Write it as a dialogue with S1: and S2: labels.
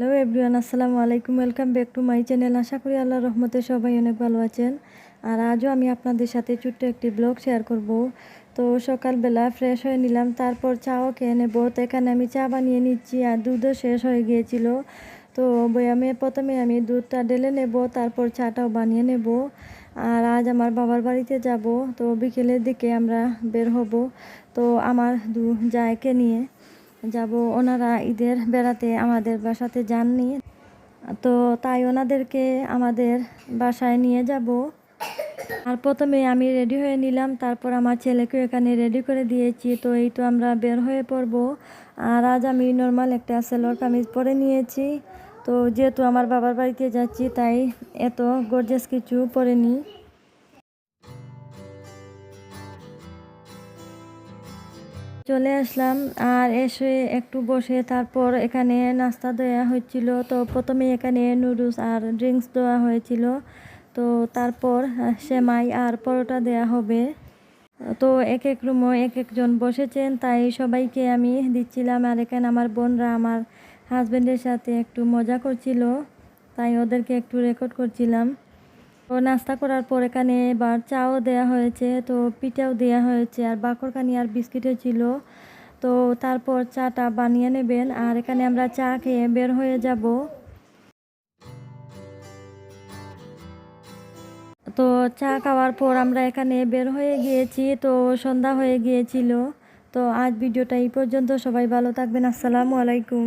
S1: Hello everyone আসসালামু আলাইকুম welcome back to my channel আশা করি আল্লাহ রহমতে সবাই অনেক ভালো আছেন। আর আজও আমি আপনাদের সাথে ছোট্ট একটি ব্লগ শেয়ার করব। তো সকালবেলা ফ্রেশ হয়ে নিলাম, তারপর চাও খেয়ে নেব। তো এখানে আমি চা বানিয়ে নিচ্ছি আর দুধও শেষ হয়ে গিয়েছিল। তো বয়ামে প্রথমে আমি দুধটা ঢেলে নেব, তারপর চাটাও বানিয়ে নেব। আর আজ আমার বাবার বাড়িতে যাব, তো বিকেলের দিকে আমরা বের হব। তো আমার দু জায়কে নিয়ে। যাব। ওনারা ঈদের বেড়াতে আমাদের বাসাতে যাননি। তো তাই ওনাদেরকে আমাদের বাসায় নিয়ে যাব। আর প্রথমে আমি রেডি হয়ে নিলাম, তারপর আমার ছেলেকে এখানে রেডি করে দিয়েছি। তো এই তো আমরা বের হয়ে পড়ব। আর আজ আমি নর্মাল একটা সেলোয়ার কামিজ পরে নিয়েছি। তো যেহেতু আমার বাবার বাড়িতে যাচ্ছি, তাই এত গর্জেস কিছু পরে নিই চলে আসলাম আর এসে একটু বসে তারপর এখানে নাস্তা দেওয়া হচ্ছিল তো প্রথমে এখানে নুডলস আর ড্রিঙ্কস দেওয়া হয়েছিল। তো তারপর সেমাই আর পরোটা দেয়া হবে। তো এক এক রুমও এক একজন বসেছেন, তাই সবাইকে আমি দিচ্ছিলাম। আর এখানে আমার বোনরা আমার হাজব্যান্ডের সাথে একটু মজা করছিল, তাই ওদেরকে একটু রেকর্ড করছিলাম। তো নাস্তা করার পর এখানে এবার চাও দেয়া হয়েছে, তো পিঠাও দেয়া হয়েছে, আর বাকরকানি আর বিস্কিটও ছিল। তো তারপর চাটা বানিয়ে নেবেন, আর এখানে আমরা চা খেয়ে বের হয়ে যাব। তো চা খাওয়ার পর আমরা এখানে বের হয়ে গিয়েছি, তো সন্ধ্যা হয়ে গিয়েছিল। তো আজ ভিডিওটা এই পর্যন্ত, সবাই ভালো থাকবেন, আসসালামু আলাইকুম।